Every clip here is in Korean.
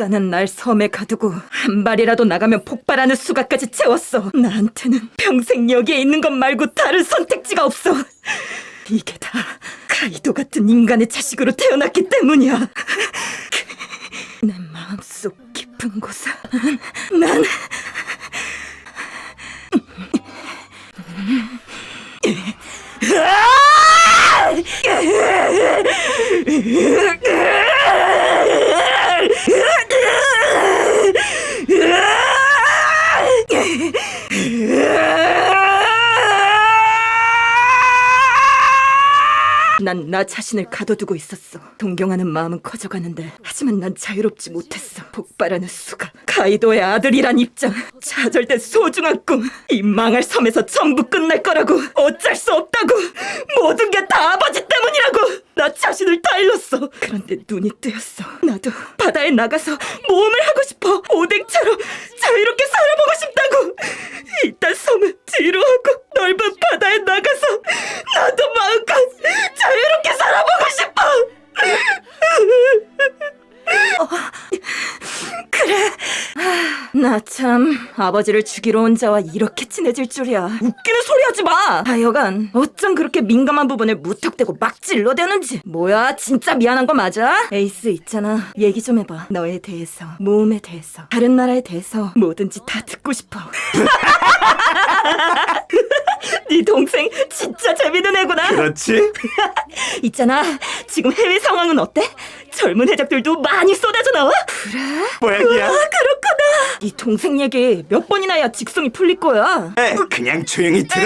짜는 날 섬에 가두고 한 발이라도 나가면 폭발하는 수가까지 채웠어. 나한테는 평생 여기에 있는 것 말고 다른 선택지가 없어. 이게 다 카이도 같은 인간의 자식으로 태어났기 때문이야. 내 마음속 깊은 곳에 난 난 나 자신을 가둬두고 있었어. 동경하는 마음은 커져가는데 하지만 난 자유롭지 못했어. 폭발하는 수가 카이도의 아들이란 입장 좌절된 소중한 꿈 이 망할 섬에서 전부 끝날 거라고 어쩔 수 없다고 모든 게 다 아버지 때문이라고 나 자신을 다 잃었어. 그런데 눈이 뜨였어. 나도 바다에 나가서 모험을 하고 싶어. 오뎅처럼 자유롭게 살아보고 싶다고. 일단 섬은 뒤로 하고 넓은 바다에 나가서 나도 마음껏 자유롭게 살아보고 싶어. 그래. 나 참 아버지를 죽이러 온 자와 이렇게 친해질 줄이야. 웃기는 소리 하지 마. 하여간 어쩜 그렇게 민감한 부분을 무턱대고 막 찔러대는지. 뭐야 진짜 미안한 거 맞아? 에이스 있잖아. 얘기 좀 해봐. 너에 대해서, 모험에 대해서, 다른 나라에 대해서 뭐든지 다 듣고 싶어. 네 동생 진짜 재밌는 애구나. 그렇지? 있잖아. 지금 해외 상황은 어때? 젊은 해적들도 많이 쏟아져 나와? 모양이야. 아, 그렇구나. 네 동생 얘기 몇 번이나 해야 직성이 풀릴 거야. 에, 그냥 조용히 들어.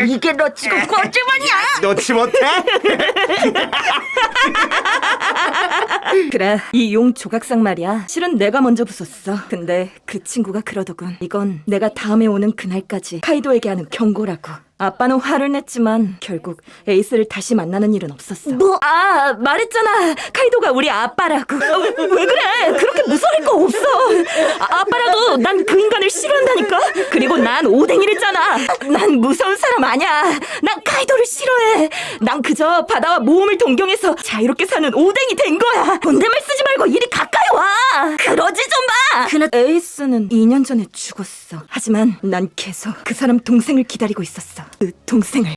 이게 너 지금 거짓말이야. 놓지 못해? 그래, 이 용 조각상 말이야. 실은 내가 먼저 부쉈어. 근데 그 친구가 그러더군. 이건 내가 다음에 오는 그날까지 카이도에게 하는 경고라고. 아빠는 화를 냈지만 결국 에이스를 다시 만나는 일은 없었어. 뭐? 아, 말했잖아. 카이도가 우리 아빠라고. 어, 왜, 왜 그래? 그렇게 무서울 거 없어. 아, 아빠라도 난 그 인간을 싫어한다니까. 그리고 난 오뎅이랬잖아. 난 무서운 사람 아니야. 난 카이도를 싫어해. 난 그저 바다와 모험을 동경해서 자유롭게 사는 오뎅이 된 거야. 존댓말 쓰지 말고 이리 가까이 와. 그러지 좀 마. 그나 에이스는 2년 전에 죽었어. 하지만 난 계속 그 사람 동생을 기다리고 있었어. 그 동생을